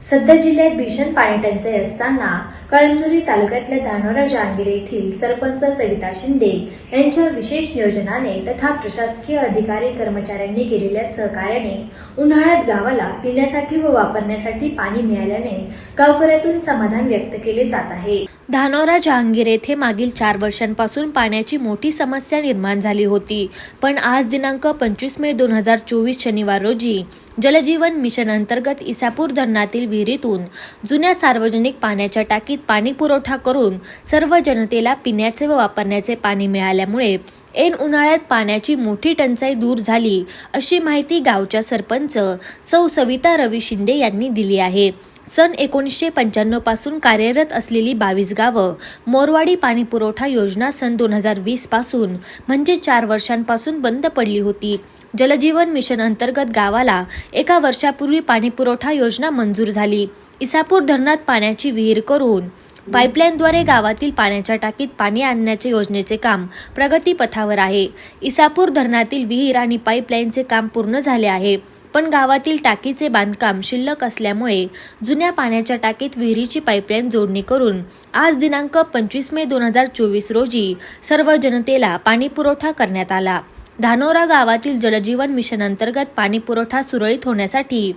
सध्या जिल्ह्यात भीषण पाणी टंचाई असताना कळमनुरी तालुक्यातल्या धानोरा जहांगीर येथील सरपंच सविता शिंदे यांच्या विशेष नियोजनाने तथा प्रशासकीय अधिकारी कर्मचाऱ्यांनी केलेल्या सहकार्याने उन्हाळ्यात गावाला पिण्यासाठी व वापरण्यासाठी पाणी मिळाल्याने गावकऱ्यातून समाधान व्यक्त केले जात आहे. धानोरा जहांगीर येथे मागील चार वर्षांपासून पाण्याची मोठी समस्या निर्माण झाली होती. पण आज दिनांक पंचवीस मे दोन हजार चोवीस शनिवार रोजी जलजीवन मिशन अंतर्गत इसापूर धरणातील विहिरीतून जुन्या सार्वजनिक पाण्याच्या टाकीत पाणी पुरवठा करून सर्व जनतेला पिण्याचे व वापरण्याचे पाणी मिळाल्यामुळे ऐन उन्हाळ्यात पाण्याची मोठी टंचाई दूर झाली अशी माहिती गावच्या सरपंच सौ सविता रवी शिंदे यांनी दिली आहे. सन एकोणीसशे पंच्याण्णवपासून कार्यरत असलेली बावीस गावं मोरवाडी पाणी पुरवठा योजना सन दोन हजार वीसपासून म्हणजे चार वर्षांपासून बंद पडली होती. जलजीवन मिशन अंतर्गत गावाला एका वर्षापूर्वी पाणी पुरवठा योजना मंजूर झाली. इसापूर धरणात पाण्याची विहीर करून पाईपलाईनद्वारे गावातील पाण्याच्या टाकीत पाणी आणण्याच्या योजनेचे काम प्रगतीपथावर आहे. इसापूर धरणातील विहीर आणि पाईपलाईनचे काम पूर्ण झाले आहे. पण गावातील टाकीचे बांधकाम शिल्लक असल्यामुळे जुन्या पाण्याच्या टाकीत विहिरीची पाईपलाईन जोडणी करून आज दिनांक पंचवीस मे दोन हजार चोवीस रोजी सर्व जनतेला पाणीपुरवठा करण्यात आला. धानोरा गावातील जलजीवन मिशन अंतर्गत पाणीपुरवठा सुरळीत होण्यासाठी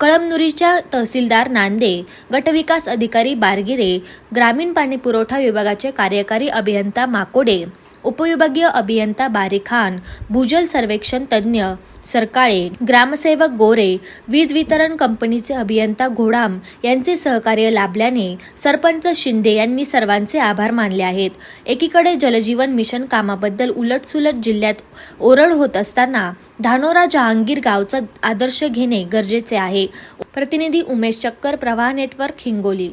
कळमनुरीच्या तहसीलदार नांदे गटविकास अधिकारी बारगिरे ग्रामीण पाणीपुरवठा विभागाचे कार्यकारी अभियंता माकोडे उपविभागीय अभियंता बारी खान भूजल सर्वेक्षण तज्ज्ञ सरकाळे ग्रामसेवक गोरे वीज वितरण कंपनीचे अभियंता घोडाम यांचे सहकार्य लाभल्याने सरपंच शिंदे यांनी सर्वांचे आभार मानले आहेत. एकीकडे जलजीवन मिशन कामाबद्दल उलटसुलट जिल्ह्यात ओरड होत असताना धानोरा जहांगीर गावचा आदर्श घेणे गरजेचे आहे. प्रतिनिधी उमेश चक्कर प्रवाह नेटवर्क हिंगोली.